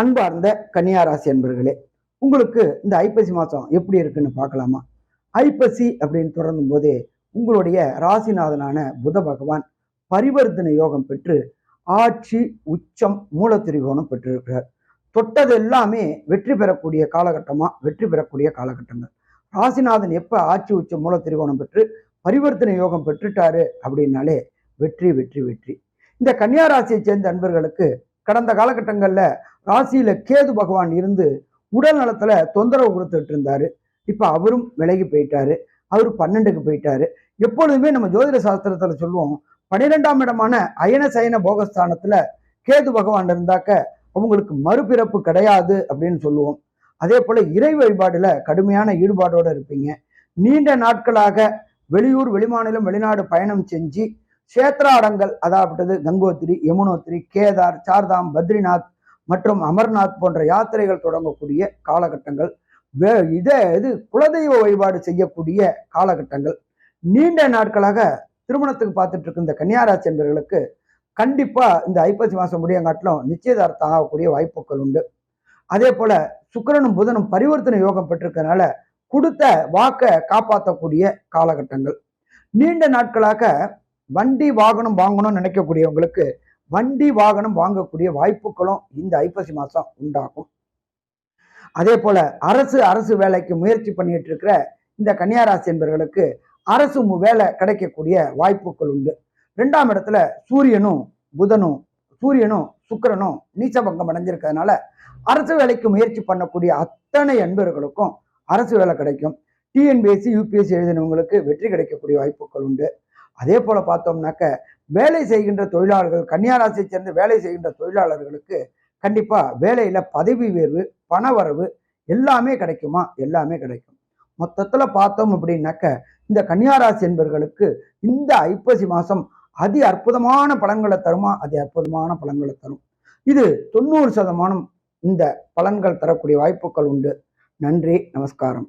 அன்பார்ந்த கன்னியாராசி அன்பர்களே உங்களுக்கு இந்த ஐப்பசி மாதம் எப்படி இருக்குன்னு பார்க்கலாமா? ஐப்பசி அப்படின்னு தொடங்கும் போதே உங்களுடைய ராசிநாதனான புத பகவான் பரிவர்த்தனை யோகம் பெற்று ஆட்சி உச்சம் மூலத்திரிகோணம் பெற்றிருக்கிறார். தொட்டது எல்லாமே வெற்றி பெறக்கூடிய காலகட்டமா? வெற்றி பெறக்கூடிய காலகட்டங்கள். ராசிநாதன் எப்போ ஆட்சி உச்சம் மூலத்திரிகோணம் பெற்று பரிவர்த்தனை யோகம் பெற்றுட்டாரு அப்படின்னாலே வெற்றி வெற்றி வெற்றி. இந்த கன்னியாராசியை சேர்ந்த அன்பர்களுக்கு கடந்த காலகட்டங்களில் ராசியில கேது பகவான் இருந்து உடல் நலத்துல தொந்தரவு கொடுத்துட்டு இருந்தாரு. இப்ப அவரும் விலகி போயிட்டாரு. அவர் பன்னெண்டுக்கு போயிட்டாரு. எப்பொழுதுமே நம்ம ஜோதிட சாஸ்திரத்துல சொல்லுவோம் பன்னிரெண்டாம் இடமான அயன சயன போகஸ்தானத்துல கேது பகவான் இருந்தாக்க அவங்களுக்கு மறுபிறப்பு கிடையாது அப்படின்னு சொல்லுவோம். அதே போல இறை வழிபாடுல கடுமையான ஈடுபாடோட இருப்பீங்க. நீண்ட நாட்களாக வெளியூர் வெளிமாநிலம் வெளிநாடு பயணம் செஞ்சு கஷேத்ராடங்கள் அதாவது கங்கோத்திரி யமுனோத்திரி கேதார் சார்தாம் பத்ரிநாத் மற்றும் அமர்நாத் போன்ற யாத்திரைகள் தொடங்கக்கூடிய காலகட்டங்கள் வே இதை இது குலதெய்வ வழிபாடு செய்யக்கூடிய காலகட்டங்கள். நீண்ட நாட்களாக திருமணத்துக்கு பார்த்துட்டு இருக்க இந்த கன்னியாராசி என்பர்களுக்கு கண்டிப்பா இந்த ஐப்பசி மாசம் முடியங்காட்டிலும் நிச்சயதார்த்தம் ஆகக்கூடிய வாய்ப்புகள் உண்டு. அதே போல சுக்கரனும் புதனும் பரிவர்த்தனை யோகம் பெற்றிருக்கனால கொடுத்த வாக்கை காப்பாற்றக்கூடிய காலகட்டங்கள். நீண்ட நாட்களாக வண்டி வாகனம் வாங்கணும்னு நினைக்கக்கூடியவங்களுக்கு வண்டி வாகனம் வாங்கக்கூடிய வாய்ப்புகளும் இந்த ஐப்பசி மாசம் உண்டாகும். அதே போல அரசு அரசு வேலைக்கு முயற்சி பண்ணிட்டு இருக்கிற இந்த கன்னியாராசி என்பவர்களுக்கு அரசு வேலை கிடைக்கக்கூடிய வாய்ப்புகள் உண்டு. ரெண்டாம் இடத்துல சூரியனும் புதனும் சூரியனும் சுக்கிரனும் நீச்சபங்கம் அடைஞ்சிருக்கிறதுனால அரசு வேலைக்கு முயற்சி பண்ணக்கூடிய அத்தனை அன்பர்களுக்கும் அரசு வேலை கிடைக்கும். டிஎன்பிஎஸ்சி யூபிஎஸ்சி எழுதினவங்களுக்கு வெற்றி கிடைக்கக்கூடிய வாய்ப்புகள் உண்டு. அதே போல பார்த்தோம்னாக்க வேலை செய்கின்ற தொழிலாளர்கள் கன்னியாராசியை சேர்ந்து வேலை செய்கின்ற தொழிலாளர்களுக்கு கண்டிப்பாக வேலையில் பதவி உயர்வு பணவரவு எல்லாமே கிடைக்குமா? எல்லாமே கிடைக்கும். மொத்தத்தில் பார்த்தோம் அப்படின்னாக்க இந்த கன்னியாராசி என்பவர்களுக்கு இந்த ஐப்பசி மாதம் அதி அற்புதமான பலன்களை தருமா? அதி அற்புதமான பலன்களை தரும். இது தொண்ணூறு சதமானம் இந்த பலன்கள் தரக்கூடிய வாய்ப்புகள் உண்டு. நன்றி நமஸ்காரம்.